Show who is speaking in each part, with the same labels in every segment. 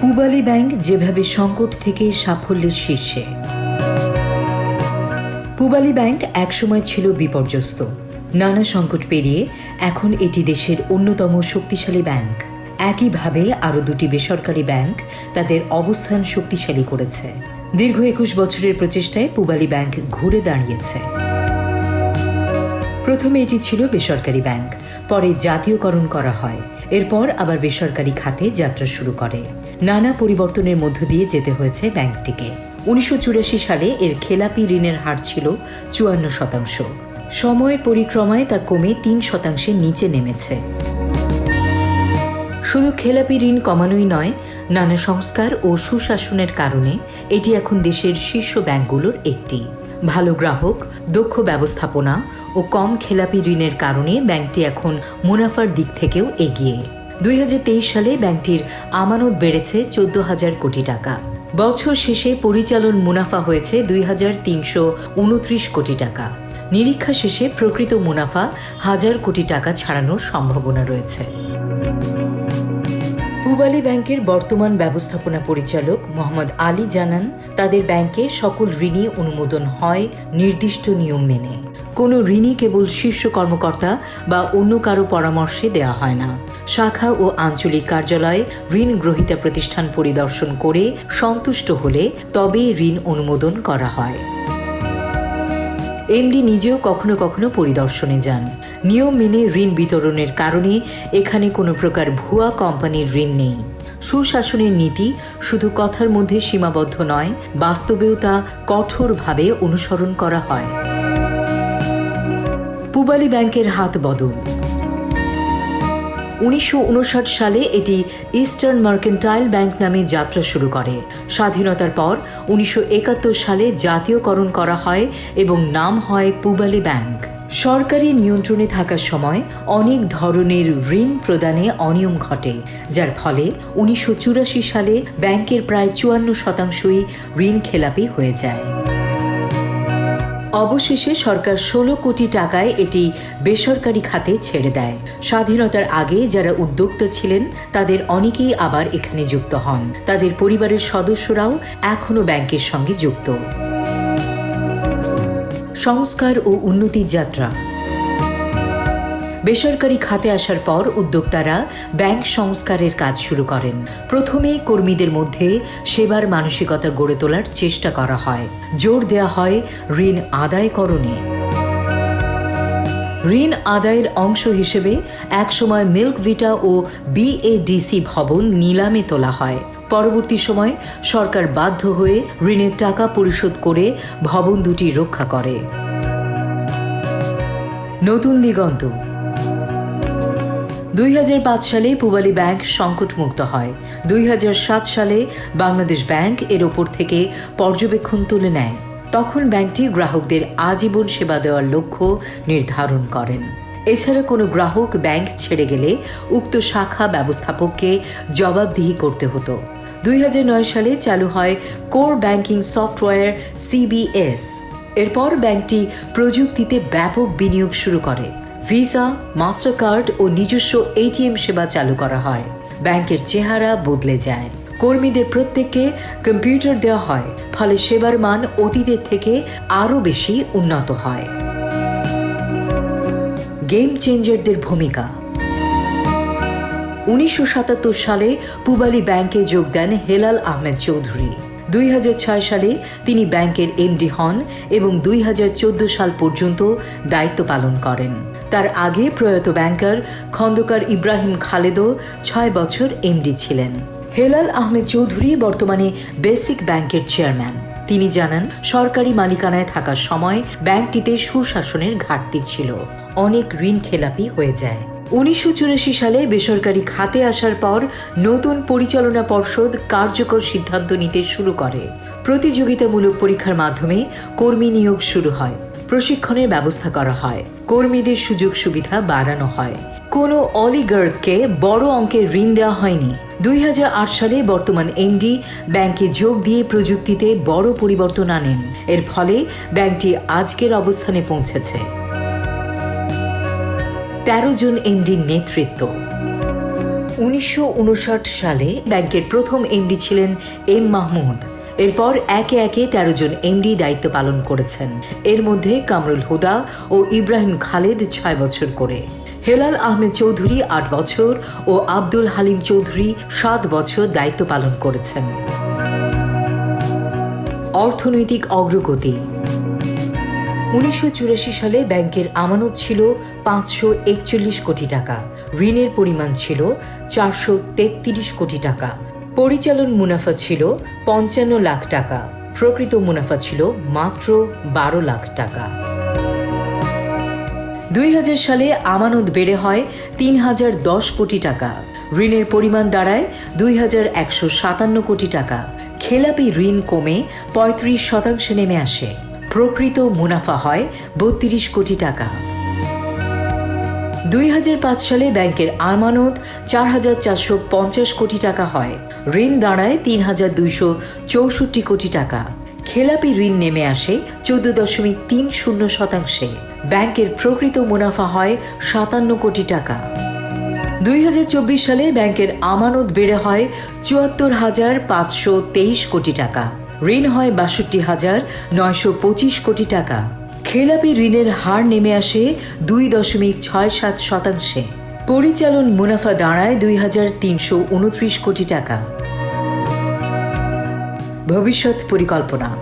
Speaker 1: Pubali bank যেভাবে সংকট থেকে সাফল্যের শীর্ষে। পূবালী ব্যাংক একসময় ছিল বিপর্যস্ত। নানা সংকট পেরিয়ে এখন এটি দেশের অন্যতম শক্তিশালী ব্যাংক। একইভাবে আরও দুটি বেসরকারি ব্যাংক তাদের অবস্থান শক্তিশালী করেছে। দীর্ঘ একুশ বছরের প্রচেষ্টায় পূবালী ব্যাংক ঘুরে দাঁড়িয়েছে। প্রথমে এটি ছিল বেসরকারি ব্যাংক, পরে জাতীয়করণ করা হয়। এরপর আবার বেসরকারি খাতে যাত্রা শুরু করে। নানা পরিবর্তনের মধ্য দিয়ে যেতে হয়েছে ব্যাংকটিকে। উনিশশো চুরাশি সালে এর খেলাপি ঋণের হার ছিল চুয়ান্ন শতাংশ। সময়ের পরিক্রমায় তা কমে তিন শতাংশের নিচে নেমেছে। শুধু খেলাপি ঋণ কমানোই নয়, নানা সংস্কার ও সুশাসনের কারণে এটি এখন দেশের শীর্ষ ব্যাংকগুলোর একটি। ভালো গ্রাহক, দক্ষ ব্যবস্থাপনা ও কম খেলাপি ঋণের কারণে ব্যাংকটি এখন মুনাফার দিক থেকেও এগিয়ে। দুই হাজার তেইশ সালে ব্যাংকটির আমানত বেড়েছে চোদ্দ হাজার কোটি টাকা। বছর শেষে পরিচালন মুনাফা হয়েছে দুই হাজার তিনশো উনত্রিশ কোটি টাকা। নিরীক্ষা শেষে প্রকৃত মুনাফা হাজার কোটি টাকা ছাড়ানোর সম্ভাবনা রয়েছে। পূবালী ব্যাংকের বর্তমান ব্যবস্থাপনা পরিচালক মোহাম্মদ আলী জানান, তাদের ব্যাংকে সকল ঋণই অনুমোদন হয় নির্দিষ্ট নিয়ম মেনে। কোনো ঋণই কেবল শীর্ষ কর্মকর্তা বা অন্য কারও পরামর্শে দেওয়া হয় না। শাখা ও আঞ্চলিক কার্যালয়ে ঋণ গ্রহীতা প্রতিষ্ঠান পরিদর্শন করে সন্তুষ্ট হলে তবেই ঋণ অনুমোদন করা হয়। এমডি নিজেও কখনো কখনো পরিদর্শনে যান। নিয়ম মেনে ঋণ বিতরণের কারণে এখানে কোনো প্রকার ভুয়া কোম্পানির ঋণ নেই। সুশাসনের নীতি শুধু কথার মধ্যে সীমাবদ্ধ নয়, বাস্তবেও তা কঠোরভাবে অনুসরণ করা হয়। পূবালী ব্যাংকের হাত বদল। উনিশশো উনষাট সালে এটি ইস্টার্ন মার্কেন্টাইল ব্যাংক নামে যাত্রা শুরু করে। স্বাধীনতার পর উনিশশো একাত্তর সালে জাতীয়করণ করা হয় এবং নাম হয় পূবালী ব্যাংক। সরকারি নিয়ন্ত্রণে থাকার সময় অনেক ধরনের ঋণ প্রদানে অনিয়ম ঘটে, যার ফলে উনিশশো চুরাশি সালে ব্যাংকের প্রায় চুয়ান্ন শতাংশই ঋণ খেলাপি হয়ে যায়। অবশেষে সরকার ষোলো কোটি টাকায় এটি বেসরকারি খাতে ছেড়ে দেয়। স্বাধীনতার আগে যারা উদ্যোক্তা ছিলেন, তাদের অনেকেই আবার এখানে যুক্ত হন। তাদের পরিবারের সদস্যরাও এখনও ব্যাংকের সঙ্গে যুক্ত। সংস্কার ও উন্নতির যাত্রা। বেসরকারি খাতে আসার পর উদ্যোক্তারা ব্যাংক সংস্কারের কাজ শুরু করেন। প্রথমেই কর্মীদের মধ্যে সেবার মানসিকতা গড়ে তোলার চেষ্টা করা হয়। জোর দেয়া হয় ঋণ আদায়করণে। ঋণ আদায়ের অংশ হিসেবে একসময় মিল্ক ভিটা ও বিএডিসি ভবন নিলামে তোলা হয়। পরবর্তী সময় সরকার বাধ্য হয়ে ঋণের টাকা পরিশোধ করে ভবন দুটি রক্ষা করে। নতুন দিগন্ত। দুই হাজার পাঁচ সালে পূবালী ব্যাংক সংকটমুক্ত হয়। দুই হাজার সাত সালে বাংলাদেশ ব্যাংক এর ওপর থেকে পর্যবেক্ষণ তুলে নেয়। তখন ব্যাংকটি গ্রাহকদের আজীবন সেবা দেওয়ার লক্ষ্য নির্ধারণ করেন। এছাড়া কোনো গ্রাহক ব্যাংক ছেড়ে গেলে উক্ত শাখা ব্যবস্থাপককে জবাবদিহি করতে হতো। দুই হাজার নয় সালে চালু হয় কোর ব্যাংকিং সফটওয়্যার সিবিএস এরপর ব্যাংকটি প্রযুক্তিতে ব্যাপক বিনিয়োগ শুরু করে। ভিসা মাস্টার কার্ড ও নিজস্ব এটিএম সেবা চালু করা হয়। ব্যাংকের চেহারা বদলে যায়। কর্মীদের প্রত্যেককে কম্পিউটার দেওয়া হয়। ফলে সেবার মান অতীতের থেকে আরও বেশি উন্নত হয়। গেম চেঞ্জারদের ভূমিকা। উনিশশো সাতাত্তর সালে পূবালী ব্যাংকে যোগ দেন হেলাল আহমেদ চৌধুরী। দুই হাজার ছয় সালে তিনি ব্যাংকের এমডি হন এবং দুই হাজার চোদ্দ সাল পর্যন্ত দায়িত্ব পালন করেন। তার আগে প্রয়াত ব্যাংকার খন্দকার ইব্রাহিম খালেদও ছয় বছর এমডি ছিলেন। হেলাল আহমেদ চৌধুরী বর্তমানে বেসিক ব্যাংকের চেয়ারম্যান। তিনি জানান, সরকারি মালিকানায় থাকার সময় ব্যাংকটিতে সুশাসনের ঘাটতি ছিল। অনেক ঋণ খেলাপি হয়ে যায়। উনিশশো চুরাশি সালে বেসরকারি খাতে আসার পর নতুন পরিচালনা পর্ষদ কার্যকর সিদ্ধান্ত নিতে শুরু করে। প্রতিযোগিতামূলক পরীক্ষার মাধ্যমে কর্মী নিয়োগ শুরু হয়, প্রশিক্ষণের ব্যবস্থা করা হয়, কর্মীদের সুযোগ সুবিধা বাড়ানো হয়। কোনো অলিগার্ককে বড় অঙ্কের ঋণ দেওয়া হয়নি। দুই হাজার আট সালে বর্তমান এমডি ব্যাংকে যোগ দিয়ে প্রযুক্তিতে বড় পরিবর্তন আনেন। এর ফলে ব্যাংকটি আজকের অবস্থানে পৌঁছেছে। তেরো জন এমডির নেতৃত্ব। উনিশশো উনষাট সালে ব্যাংকের প্রথম এমডি ছিলেন এম মাহমুদ। এরপর একে একে তেরো জন এমডি দায়িত্ব পালন করেছেন। এর মধ্যে কামরুল হুদা ও ইব্রাহিম খালেদ ছয় বছর করে। হেলাল আহমেদ চৌধুরী আট বছর ও আব্দুল হালিম চৌধুরী সাত বছর দায়িত্ব পালন করেছেন। অর্থনৈতিক অগ্রগতি উনিশশো চুরাশি সালে ব্যাংকের আমানত ছিল পাঁচশো একচল্লিশ কোটি টাকা। ঋণের পরিমাণ ছিল চারশো তেত্রিশ কোটি টাকা। পরিচালন মুনাফা ছিল পঞ্চান্ন লাখ টাকা। প্রকৃত মুনাফা ছিল মাত্র বারো লাখ টাকা। দুই হাজার সালে আমানত বেড়ে হয় তিন হাজার দশ কোটি টাকা। ঋণের পরিমাণ দাঁড়ায় দুই হাজার একশো সাতান্ন কোটি টাকা। খেলাপি ঋণ কমে পঁয়ত্রিশ শতাংশে নেমে আসে। প্রকৃত মুনাফা হয় বত্রিশ কোটি টাকা। দুই হাজার পাঁচ সালে ব্যাংকের আমানত চার হাজার চারশো পঞ্চাশ কোটি টাকা হয়। ঋণ দাঁড়ায় তিন হাজার দুইশো চৌষট্টি কোটি টাকা। খেলাপি ঋণ নেমে আসে চোদ্দ দশমিক তিন শূন্য শতাংশে। ব্যাংকের প্রকৃত মুনাফা হয় সাতান্ন কোটি টাকা। দুই হাজার চব্বিশ সালে ব্যাংকের আমানত বেড়ে হয় চুয়াত্তর হাজার পাঁচশো তেইশ কোটি টাকা। ঋণ হয় বাষট্টি হাজার নয়শো পঁচিশ কোটি টাকা। খেলাপি ঋণের হার নেমে আসে দুই দশমিক ছয় সাত শতাংশে। পরিচালন মুনাফা দাঁড়ায় দুই হাজার তিনশো উনত্রিশ কোটি টাকা। ভবিষ্যৎ পরিকল্পনা।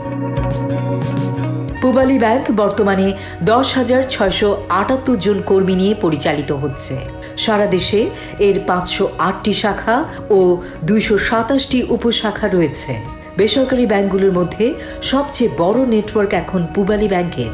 Speaker 1: পূবালী ব্যাংক বর্তমানে দশ হাজার ছয়শো আটাত্তর জন কর্মী নিয়ে পরিচালিত হচ্ছে। সারা দেশে এর পাঁচশো আটটি শাখা ও দুইশো সাতাশটি উপশাখা রয়েছে। বেসরকারি ব্যাংকগুলোর মধ্যে সবচেয়ে বড় নেটওয়ার্ক এখন পূবালী ব্যাংকের।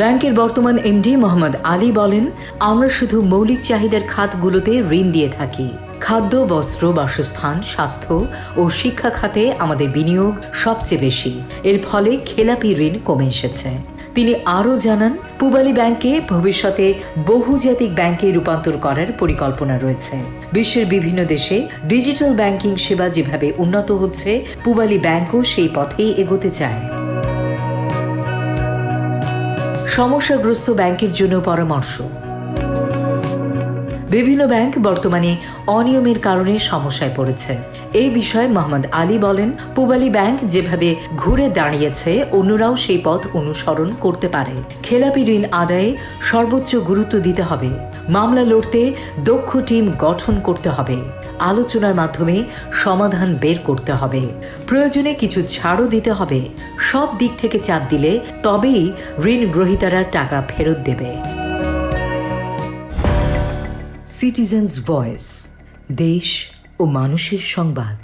Speaker 1: ব্যাংকের বর্তমান এমডি মোহাম্মদ আলী বলেন, আমরা শুধু মৌলিক চাহিদার খাতগুলোতে ঋণ দিয়ে থাকি। খাদ্য, বস্ত্র, বাসস্থান, স্বাস্থ্য ও শিক্ষা খাতে আমাদের বিনিয়োগ সবচেয়ে বেশি। এর ফলে খেলাপি ঋণ কমে এসেছে। তিনি আরও জানান, পূবালি ব্যাংকে ভবিষ্যতে বহুজাতিক ব্যাংকে রূপান্তর করার পরিকল্পনা রয়েছে। বিশ্বের বিভিন্ন দেশে ডিজিটাল ব্যাংকিং সেবা যেভাবে উন্নত হচ্ছে, পুবালি ব্যাংকও সেই পথেই এগোতে চায়। সমস্যাগ্রস্ত ব্যাংকের জন্য পরামর্শ। বিভিন্ন ব্যাংক বর্তমানে অনিয়মের কারণে সমস্যায় পড়েছে। এই বিষয়ে মোহাম্মদ আলী বলেন, পূবালী ব্যাংক যেভাবে ঘুরে দাঁড়িয়েছে, অন্যরাও সেই পথ অনুসরণ করতে পারে। খেলাপি ঋণ আদায়ে সর্বোচ্চ গুরুত্ব দিতে হবে। মামলা লড়তে দক্ষ টিম গঠন করতে হবে। আলোচনার মাধ্যমে সমাধান বের করতে হবে। প্রয়োজনে কিছু ছাড়ও দিতে হবে। সব দিক থেকে চাপ দিলে তবেই ঋণ গ্রহীতারা টাকা ফেরত দেবে। সিটিজেন্স ভয়েস দেশ ও মানুষের সংবাদ।